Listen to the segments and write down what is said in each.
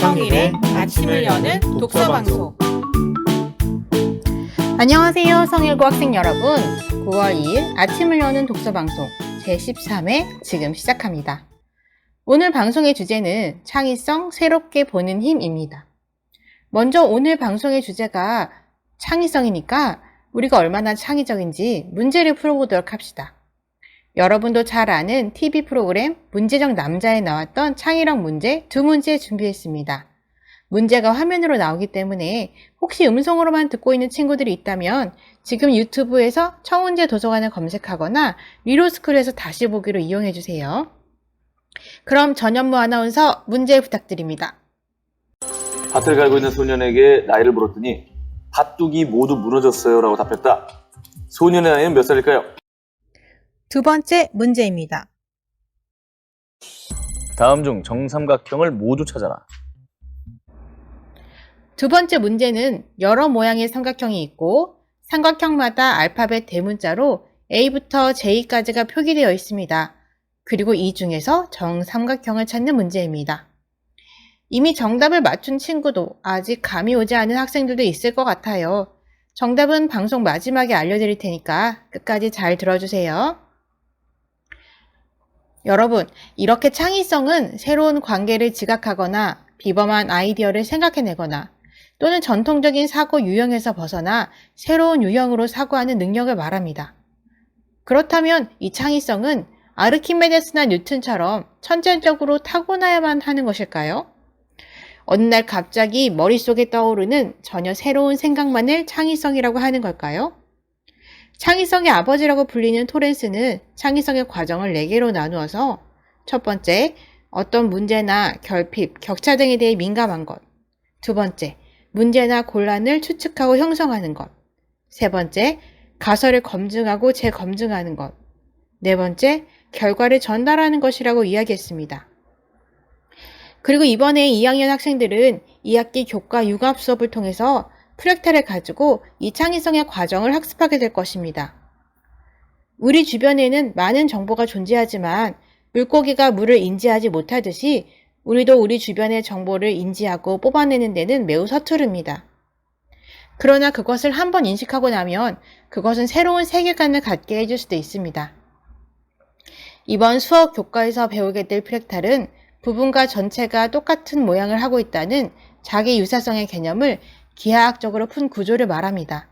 성일의 아침을 여는 독서 방송. 안녕하세요, 성일고 학생 여러분. 9월 2일 아침을 여는 독서 방송 제13회 지금 시작합니다. 오늘 방송의 주제는 창의성 새롭게 보는 힘입니다. 먼저 오늘 방송의 주제가 창의성이니까 우리가 얼마나 창의적인지 문제를 풀어보도록 합시다. 여러분도 잘 아는 TV 프로그램 문제적 남자에 나왔던 창의력 문제 두 문제 준비했습니다. 문제가 화면으로 나오기 때문에 혹시 음성으로만 듣고 있는 친구들이 있다면 지금 유튜브에서 청운제 도서관을 검색하거나 리로스쿨에서 다시 보기로 이용해 주세요. 그럼 전현무 아나운서 문제 부탁드립니다. 밭을 갈고 있는 소년에게 나이를 물었더니 밭둑이 모두 무너졌어요 라고 답했다. 소년의 나이는 몇 살일까요? 두 번째 문제입니다. 다음 중 정삼각형을 모두 찾아라. 두 번째 문제는 여러 모양의 삼각형이 있고 삼각형마다 알파벳 대문자로 A부터 J까지가 표기되어 있습니다. 그리고 이 중에서 정삼각형을 찾는 문제입니다. 이미 정답을 맞춘 친구도 아직 감이 오지 않은 학생들도 있을 것 같아요. 정답은 방송 마지막에 알려드릴 테니까 끝까지 잘 들어주세요. 여러분, 이렇게 창의성은 새로운 관계를 지각하거나 비범한 아이디어를 생각해내거나 또는 전통적인 사고 유형에서 벗어나 새로운 유형으로 사고하는 능력을 말합니다. 그렇다면 이 창의성은 아르키메데스나 뉴튼처럼 천재적으로 타고나야만 하는 것일까요? 어느 날 갑자기 머릿속에 떠오르는 전혀 새로운 생각만을 창의성이라고 하는 걸까요? 창의성의 아버지라고 불리는 토렌스는 창의성의 과정을 4개로 나누어서 첫 번째, 어떤 문제나 결핍, 격차 등에 대해 민감한 것. 두 번째, 문제나 곤란을 추측하고 형성하는 것. 세 번째, 가설을 검증하고 재검증하는 것. 네 번째, 결과를 전달하는 것이라고 이야기했습니다. 그리고 이번에 2학년 학생들은 2학기 교과 융합 수업을 통해서 프랙탈을 가지고 이 창의성의 과정을 학습하게 될 것입니다. 우리 주변에는 많은 정보가 존재하지만 물고기가 물을 인지하지 못하듯이 우리도 우리 주변의 정보를 인지하고 뽑아내는 데는 매우 서투릅니다. 그러나 그것을 한번 인식하고 나면 그것은 새로운 세계관을 갖게 해줄 수도 있습니다. 이번 수업 교과에서 배우게 될 프랙탈은 부분과 전체가 똑같은 모양을 하고 있다는 자기 유사성의 개념을 기하학적으로 푼 구조를 말합니다.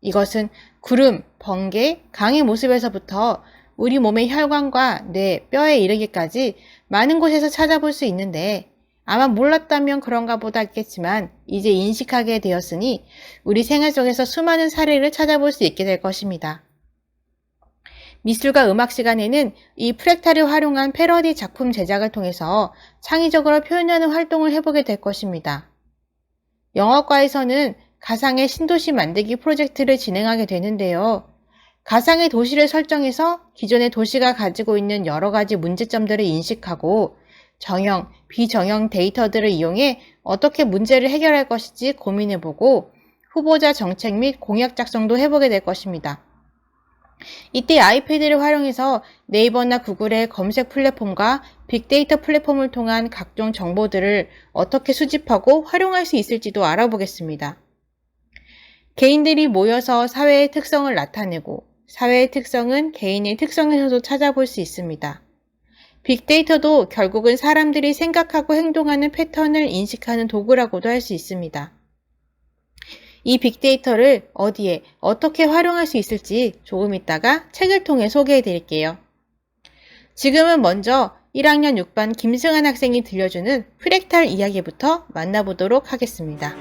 이것은 구름, 번개, 강의 모습에서부터 우리 몸의 혈관과 뇌, 뼈에 이르기까지 많은 곳에서 찾아볼 수 있는데 아마 몰랐다면 그런가 보다 했겠지만 이제 인식하게 되었으니 우리 생활 속에서 수많은 사례를 찾아볼 수 있게 될 것입니다. 미술과 음악 시간에는 이 프랙탈을 활용한 패러디 작품 제작을 통해서 창의적으로 표현하는 활동을 해보게 될 것입니다. 영어과에서는 가상의 신도시 만들기 프로젝트를 진행하게 되는데요. 가상의 도시를 설정해서 기존의 도시가 가지고 있는 여러 가지 문제점들을 인식하고 정형, 비정형 데이터들을 이용해 어떻게 문제를 해결할 것인지 고민해보고 후보자 정책 및 공약 작성도 해보게 될 것입니다. 이때 아이패드를 활용해서 네이버나 구글의 검색 플랫폼과 빅데이터 플랫폼을 통한 각종 정보들을 어떻게 수집하고 활용할 수 있을지도 알아보겠습니다. 개인들이 모여서 사회의 특성을 나타내고 사회의 특성은 개인의 특성에서도 찾아볼 수 있습니다. 빅데이터도 결국은 사람들이 생각하고 행동하는 패턴을 인식하는 도구라고도 할 수 있습니다. 이 빅데이터를 어디에 어떻게 활용할 수 있을지 조금 있다가 책을 통해 소개해 드릴게요. 지금은 먼저 1학년 6반 김승한 학생이 들려주는 프랙탈 이야기부터 만나보도록 하겠습니다.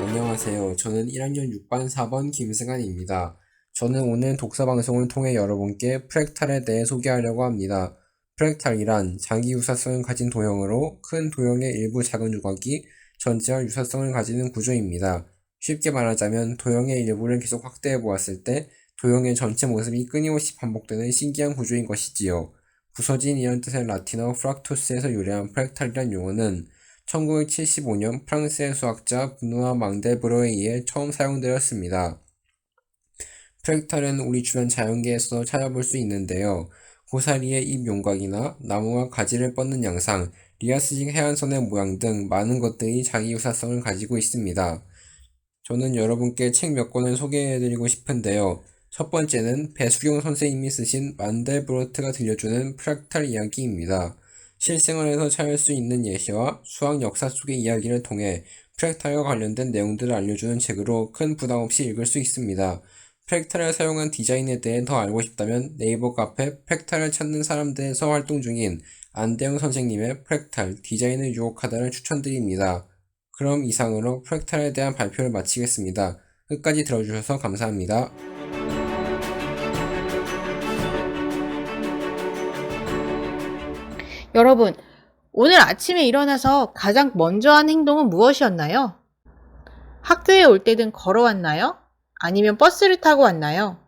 안녕하세요. 저는 1학년 6반 4번 김승한입니다. 저는 오늘 독서 방송을 통해 여러분께 프랙탈에 대해 소개하려고 합니다. 프랙탈이란 장기 유사성을 가진 도형으로 큰 도형의 일부 작은 조각이 전체와 유사성을 가지는 구조입니다. 쉽게 말하자면 도형의 일부를 계속 확대해 보았을 때 도형의 전체 모습이 끊임없이 반복되는 신기한 구조인 것이지요. 부서진 이런 뜻의 라틴어 프락투스에서 유래한 프랙탈이란 용어는 1975년 프랑스의 수학자 브누아 망데브로에 의해 처음 사용되었습니다. 프랙탈은 우리 주변 자연계에서도 찾아볼 수 있는데요. 고사리의 잎 용각이나 나무와 가지를 뻗는 양상, 리아스식 해안선의 모양 등 많은 것들이 자기 유사성을 가지고 있습니다. 저는 여러분께 책 몇 권을 소개해드리고 싶은데요. 첫 번째는 배수경 선생님이 쓰신 만델브로트가 들려주는 프락탈 이야기입니다. 실생활에서 찾을 수 있는 예시와 수학 역사 속의 이야기를 통해 프랙탈과 관련된 내용들을 알려주는 책으로 큰 부담 없이 읽을 수 있습니다. 프랙탈을 사용한 디자인에 대해 더 알고 싶다면 네이버 카페 프랙탈을 찾는 사람들에서 활동 중인 안대영 선생님의 프랙탈 디자인을 유혹하다를 추천드립니다. 그럼 이상으로 프랙탈에 대한 발표를 마치겠습니다. 끝까지 들어주셔서 감사합니다. 여러분, 오늘 아침에 일어나서 가장 먼저 한 행동은 무엇이었나요? 학교에 올 때든 걸어왔나요? 아니면 버스를 타고 왔나요?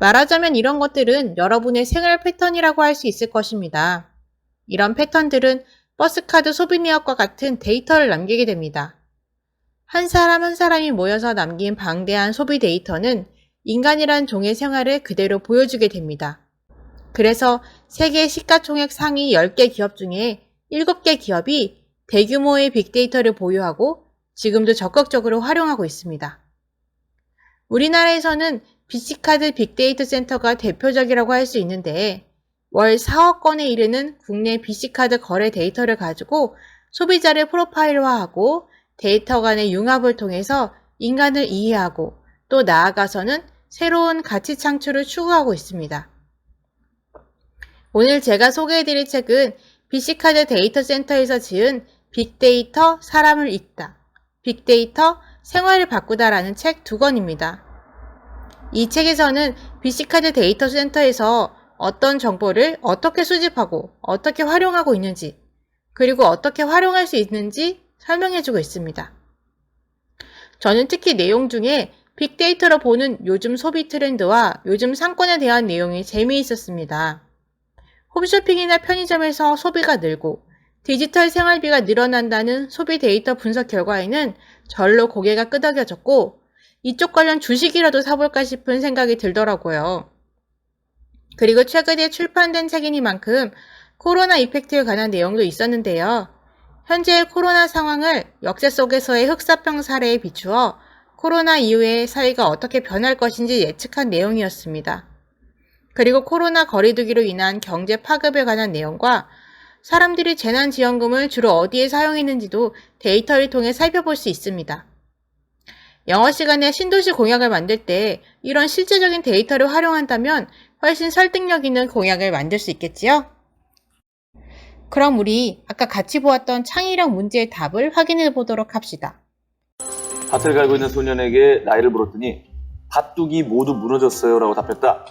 말하자면 이런 것들은 여러분의 생활 패턴이라고 할 수 있을 것입니다. 이런 패턴들은 버스카드 소비 내역과 같은 데이터를 남기게 됩니다. 한 사람 한 사람이 모여서 남긴 방대한 소비 데이터는 인간이란 종의 생활을 그대로 보여주게 됩니다. 그래서 세계 시가총액 상위 10개 기업 중에 7개 기업이 대규모의 빅데이터를 보유하고 지금도 적극적으로 활용하고 있습니다. 우리나라에서는 BC카드 빅데이터 센터가 대표적이라고 할 수 있는데 월 4억 건에 이르는 국내 BC카드 거래 데이터를 가지고 소비자를 프로파일화하고 데이터 간의 융합을 통해서 인간을 이해하고 또 나아가서는 새로운 가치 창출을 추구하고 있습니다. 오늘 제가 소개해드릴 책은 BC카드 데이터 센터에서 지은 빅데이터 사람을 읽다, 빅데이터 생활을 바꾸다라는 책 두 권입니다. 이 책에서는 BC카드 데이터 센터에서 어떤 정보를 어떻게 수집하고 어떻게 활용하고 있는지, 그리고 어떻게 활용할 수 있는지 설명해주고 있습니다. 저는 특히 내용 중에 빅데이터로 보는 요즘 소비 트렌드와 요즘 상권에 대한 내용이 재미있었습니다. 홈쇼핑이나 편의점에서 소비가 늘고 디지털 생활비가 늘어난다는 소비 데이터 분석 결과에는 절로 고개가 끄덕여졌고 이쪽 관련 주식이라도 사볼까 싶은 생각이 들더라고요. 그리고 최근에 출판된 책이니만큼 코로나 이펙트에 관한 내용도 있었는데요. 현재의 코로나 상황을 역사 속에서의 흑사병 사례에 비추어 코로나 이후에 사회가 어떻게 변할 것인지 예측한 내용이었습니다. 그리고 코로나 거리두기로 인한 경제 파급에 관한 내용과 사람들이 재난지원금을 주로 어디에 사용했는지도 데이터를 통해 살펴볼 수 있습니다. 영어 시간에 신도시 공약을 만들 때 이런 실제적인 데이터를 활용한다면 훨씬 설득력 있는 공약을 만들 수 있겠지요? 그럼 우리 아까 같이 보았던 창의력 문제의 답을 확인해 보도록 합시다. 밭을 갈고 있는 소년에게 나이를 물었더니 밭둑이 모두 무너졌어요 라고 답했다.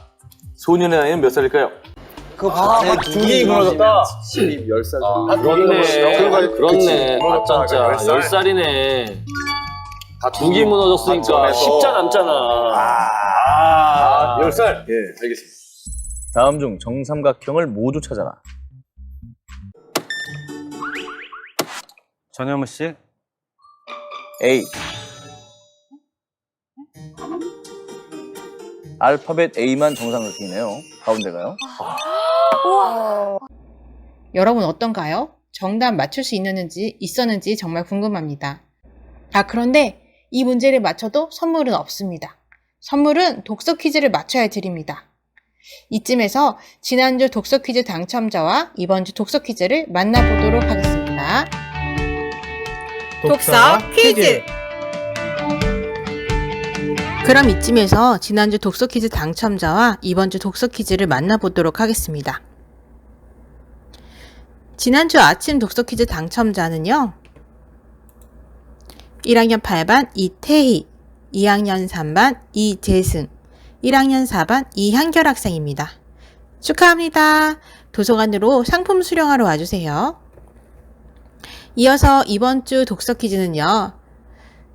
소년의 나이는 몇 살일까요? 그 밭에 둑이 무너졌다. 신입 10살 아, 그렇네. 그렇네. 밭잔자. 10살이네. 둑이 무너졌으니까. 십자 남잖아. 아, 아, 10살. 예, 알겠습니다. 다음 중 정삼각형을 모두 찾아라. 전현무 씨, A. 알파벳 A만 정삼각형이네요. 가운데가요. 여러분 어떤가요? 정답 맞출 수 있는지 있었는지 정말 궁금합니다. 아, 그런데 이 문제를 맞춰도 선물은 없습니다. 선물은 독서 퀴즈를 맞춰야 드립니다. 이쯤에서 지난주 독서 퀴즈 당첨자와 이번 주 독서 퀴즈를 만나보도록 하겠습니다. 독서 퀴즈. 그럼 이쯤에서 지난주 독서 퀴즈 당첨자와 이번 주 독서 퀴즈를 만나보도록 하겠습니다. 지난주 아침 독서 퀴즈 당첨자는요. 1학년 8반 이태희, 2학년 3반 이재승, 1학년 4반 이한결 학생입니다. 축하합니다. 도서관으로 상품 수령하러 와주세요. 이어서 이번 주 독서 퀴즈는요.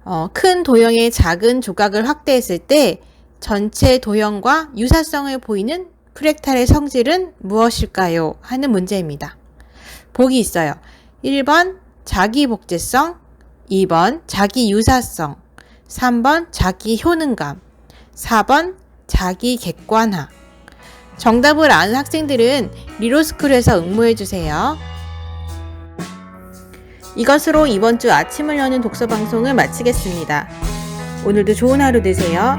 어, 큰 도형의 작은 조각을 확대했을 때 전체 도형과 유사성을 보이는 프랙탈의 성질은 무엇일까요? 하는 문제입니다. 보기 있어요. 1번 자기 복제성, 2번 자기 유사성, 3번 자기 효능감, 4번 자기 객관화. 정답을 아는 학생들은 리로스쿨에서 응모해 주세요. 이것으로 이번 주 아침을 여는 독서 방송을 마치겠습니다. 오늘도 좋은 하루 되세요.